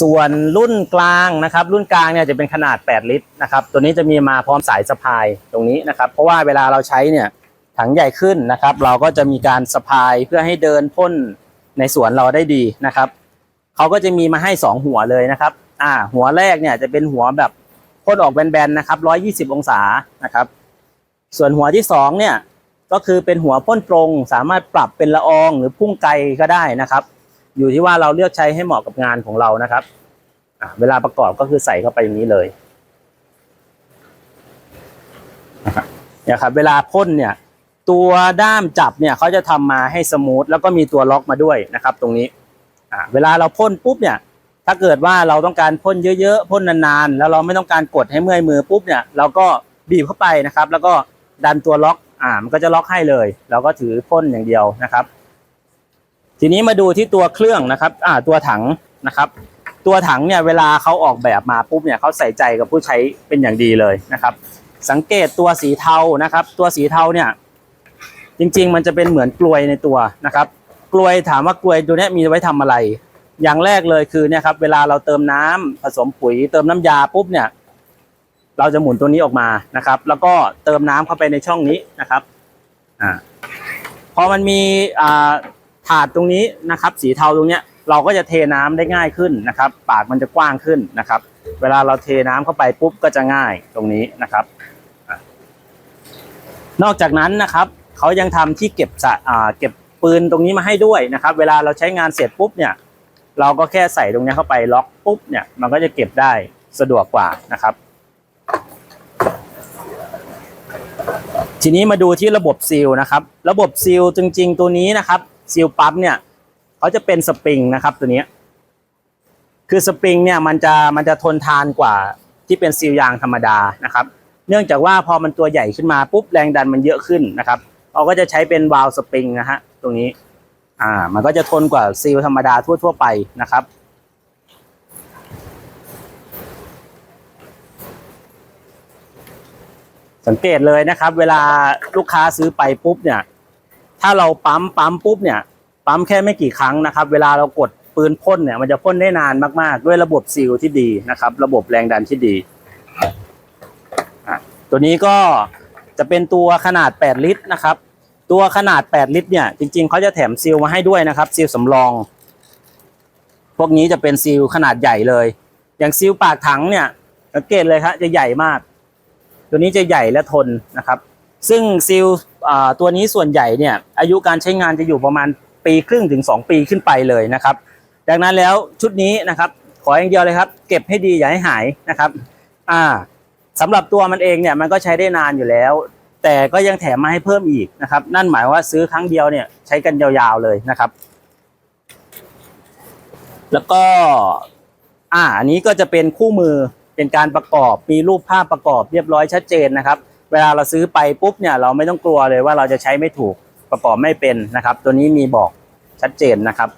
ส่วนรุ่นกลางนะครับ รุ่นกลางเนี่ยจะเป็นขนาด 8 ลิตรนะครับ ตัวนี้จะมีมาพร้อมสายสะพายตรงนี้นะครับ เพราะว่าเวลาเราใช้เนี่ยถังใหญ่ขึ้นนะครับ เราก็จะมีการสะพายเพื่อให้เดินพ่นในสวนเราได้ดีนะครับเขาก็จะมีมาให้ 2 หัวเลยนะครับ อ่า หัวแรกเนี่ยจะเป็นหัวแบบพ่นออกแบนๆนะครับ 120 องศานะครับ ส่วนหัวที่สองเนี่ยก็คือเป็นหัวพ่นตรงสามารถปรับเป็นละอองหรือพุ่งไกลก็ได้นะครับ อยู่ที่ว่าเราเลือกใช้ให้เหมาะกับงานของเรานะครับเวลาประกอบก็คือใส่เข้าไปอย่างนี้เลยนะครับเนี่ยครับเวลาพ่นเนี่ย ตัวด้ามจับเนี่ยเขาจะทำมาให้สมูทแล้วก็มีตัวล็อกมาด้วยนะครับ ตรงนี้อะเวลาเราพ่นปุ๊บเนี่ย ถ้าเกิดว่าเราต้องการพ่นเยอะๆพ่นนานๆ แล้วเราไม่ต้องการกดให้เมื่อยมือปุ๊บเนี่ยเราก็บีบเข้าไปนะครับ แล้วก็ดันตัวล็อกอ่ามันก็จะล็อกให้เลย เราก็ถือพ่นอย่างเดียวนะครับ ทีนี้มาดูที่ตัวเครื่องนะครับอ่าตัวถังนะครับ ตัวถังเนี่ยเวลาเขาออกแบบมาปุ๊บเนี่ยเขาใส่ใจกับผู้ใช้เป็นอย่างดีเลยนะครับ สังเกตตัวสีเทานะครับ ตัวสีเทาเนี่ย จริง ๆ มันจะเป็นเหมือนกลวยในตัวนะครับ กลวยถามว่ากลวยตัวเนี้ยมีไว้ทำอะไร อย่างแรกเลยคือเนี่ยครับเวลาเราเติมน้ำผสมปุ๋ย เติมน้ำยาปุ๊บเนี่ยเราจะหมุนตัวนี้ออกมานะครับ แล้วก็เติมน้ำเข้าไปในช่องนี้นะครับอ่าพอมันมีอ่า ถาดตรงนี้นะครับ สีเทาตรงเนี้ยเราก็จะเทน้ำได้ง่ายขึ้นนะครับ ปากมันจะกว้างขึ้นนะครับ เวลาเราเทน้ำเข้าไปปุ๊บก็จะง่ายตรงนี้นะครับ นอกจากนั้นนะครับเขายังทำที่เก็บสะอาเก็บปืนตรงนี้มาให้ด้วยนะครับ เวลาเราใช้งานเสร็จปุ๊บเนี่ย เราก็แค่ใส่ตรงนี้เข้าไปล็อกปุ๊บเนี่ยมันก็จะเก็บได้สะดวกกว่านะครับ ทีนี้มาดูที่ระบบซีลนะครับ ระบบซีลจริง ๆ ตัวนี้นะครับ ซีลปั๊มเนี่ยเขาจะเป็นสปริงนะครับตัวนี้ คือสปริงเนี่ยมันจะมันจะทนทานกว่าที่เป็นซีลยางธรรมดานะครับ เนื่องจากว่าพอมันตัวใหญ่ขึ้นมาปุ๊บแรงดันมันเยอะขึ้นนะครับเราก็จะใช้เป็นวาล์วสปริงนะฮะตรงนี้อ่ามันก็จะทนกว่าซีลธรรมดาทั่ว ๆ ไปนะครับสังเกตเลยนะครับ เวลาลูกค้าซื้อไปปุ๊บเนี่ย ถ้าเราปั๊มปั๊มปุ๊บเนี่ยปั๊มแค่ไม่กี่ครั้งนะครับ เวลาเรากดปืนพ่นเนี่ยมันจะพ่นได้นานมากๆ ด้วยระบบซีลที่ดีนะครับ ระบบแรงดันที่ดีตัวนี้ก็จะเป็นตัวขนาด 8 ลิตรนะครับ ตัวขนาด 8 ลิตรเนี่ยจริงๆเขาจะแถมซีลมาให้ด้วยนะครับซีลสำรอง พวกนี้จะเป็นซีลขนาดใหญ่เลย อย่างซีลปากถังเนี่ยสังเกตเลยครับจะใหญ่มาก ตัวนี้จะใหญ่และทนนะครับ ซึ่งซีล ตัวนี้ส่วนใหญ่เนี่ยอายุการใช้งานจะอยู่ประมาณปีครึ่งถึง 2 ปีขึ้นไปเลยนะครับ ดังนั้นแล้วชุดนี้นะครับขออย่างเดียวเลยครับ เก็บให้ดีอย่าให้หายนะครับอ่าสำหรับตัวมันเองเนี่ยมันก็ใช้ได้นานอยู่แล้ว แต่ก็ยังแถมมาให้เพิ่มอีกนะครับ นั่นหมายว่าซื้อครั้งเดียวเนี่ยใช้กันยาวๆเลยนะครับ แล้วก็อ่าอันนี้ก็จะเป็นคู่มือเป็นการประกอบมีรูปภาพประกอบเรียบร้อยชัดเจนนะครับ เวลาเราซื้อไปปุ๊บเนี่ยเราไม่ต้องกลัวเลยว่าเราจะใช้ไม่ถูกประกอบไม่เป็นนะครับ ตัวนี้มีบอกชัดเจนนะครับ